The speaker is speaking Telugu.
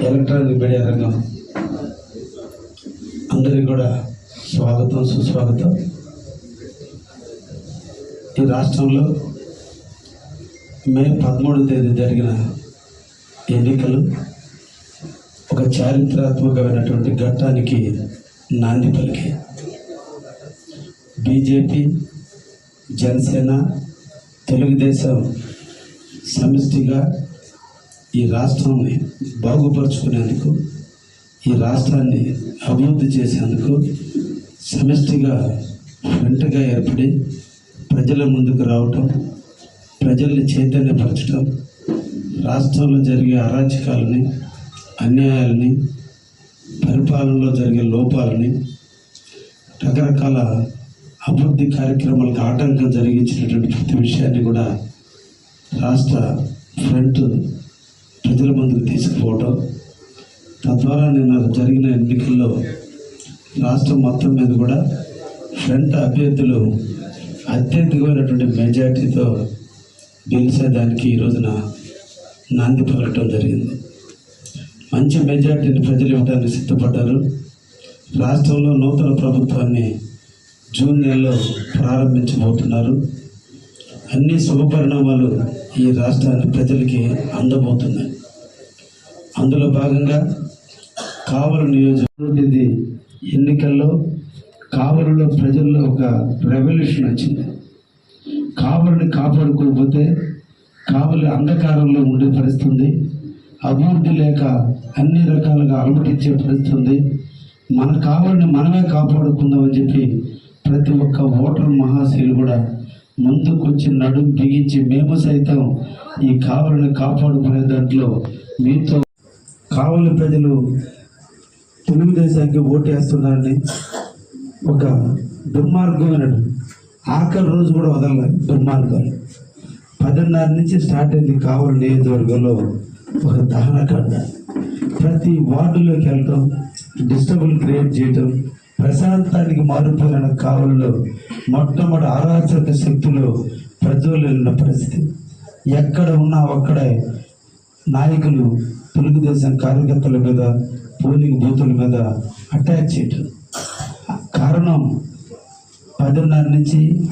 ఎలక్ట్రానిక్ మీడియా రంగం. అందరికీ కూడా స్వాగతం సుస్వాగతం. ఈ రాష్ట్రంలో మే పదమూడవ తేదీ జరిగిన ఎన్నికలు ఒక చారిత్రాత్మకమైనటువంటి ఘట్టానికి నాంది పలికి బీజేపీ జనసేన తెలుగుదేశం సమిష్టిగా ఈ రాష్ట్రాన్ని బాగుపరుచుకునేందుకు ఈ రాష్ట్రాన్ని అభివృద్ధి చేసేందుకు సమిష్టిగా వెంటగా ఏర్పడి ప్రజల ముందుకు రావటం ప్రజల్ని చైతన్యపరచడం రాష్ట్రంలో జరిగే అరాచకాలని అన్యాయాలని పరిపాలనలో జరిగే లోపాలని రకరకాల అభివృద్ధి కార్యక్రమాలకు ఆటంకం జరిగించినటువంటి ప్రతి విషయాన్ని కూడా రాష్ట్ర ఫ్రంట్ ముందుకు తీసుకుపోవటం. తద్వారా నిన్న జరిగిన ఎన్నికల్లో రాష్ట్రం మొత్తం మీద కూడా ఫ్రంట్ అభ్యర్థులు అత్యధికమైనటువంటి మెజార్టీతో గెలిచేదానికి ఈ రోజున నాంది పలకటం జరిగింది. మంచి మెజార్టీని ప్రజలు ఇవ్వడానికి సిద్ధపడ్డారు. రాష్ట్రంలో నూతన ప్రభుత్వాన్ని జూన్ నెలలో ప్రారంభించబోతున్నారు. అన్ని శుభపరిణామాలు ఈ రాష్ట్రాన్ని ప్రజలకి అందబోతున్నాయి. అందులో భాగంగా కావలి నియోజకవర్గ ఎన్నికల్లో కావలిలో ప్రజల్లో ఒక రెవల్యూషన్ వచ్చింది. కావలిని కాపాడుకోకపోతే కావలి అంధకారంలో ఉండే పరిస్థితుంది. అభివృద్ధి లేక అన్ని రకాలుగా అలమటించే పరిస్థితుంది. మన కావలిని మనమే కాపాడుకుందామని చెప్పి ప్రతి ఒక్క ఓటర్ మహాశీలు కూడా ముందుకొచ్చి నడుం బిగించి మేము సైతం ఈ కావలిని కాపాడుకునే దాంట్లో మీతో కావలి ప్రజలు తెలుగుదేశానికి ఓటేస్తున్నారని ఒక దుర్మార్గమైన ఆఖరి రోజు కూడా వదలలే దుర్మార్గాలు. పదిన్నర నుంచి స్టార్ట్ అయింది కావలి నియోజకవర్గంలో ఒక దహనకాండ ప్రతి వార్డులోకి వెళ్ళటం డిస్టర్బుల్ క్రియేట్ చేయటం ప్రశాంతానికి మారిపోయిన కావలిలో మొట్టమొదటి అరాచక శక్తులు ప్రజ్వలిన పరిస్థితి. ఎక్కడ ఉన్నా అక్కడే నాయకులు తెలుగుదేశం కార్యకర్తల మీద పోలింగ్ బూతుల మీద అటాక్ చేయటం. కారణం పదిన్నర నుంచి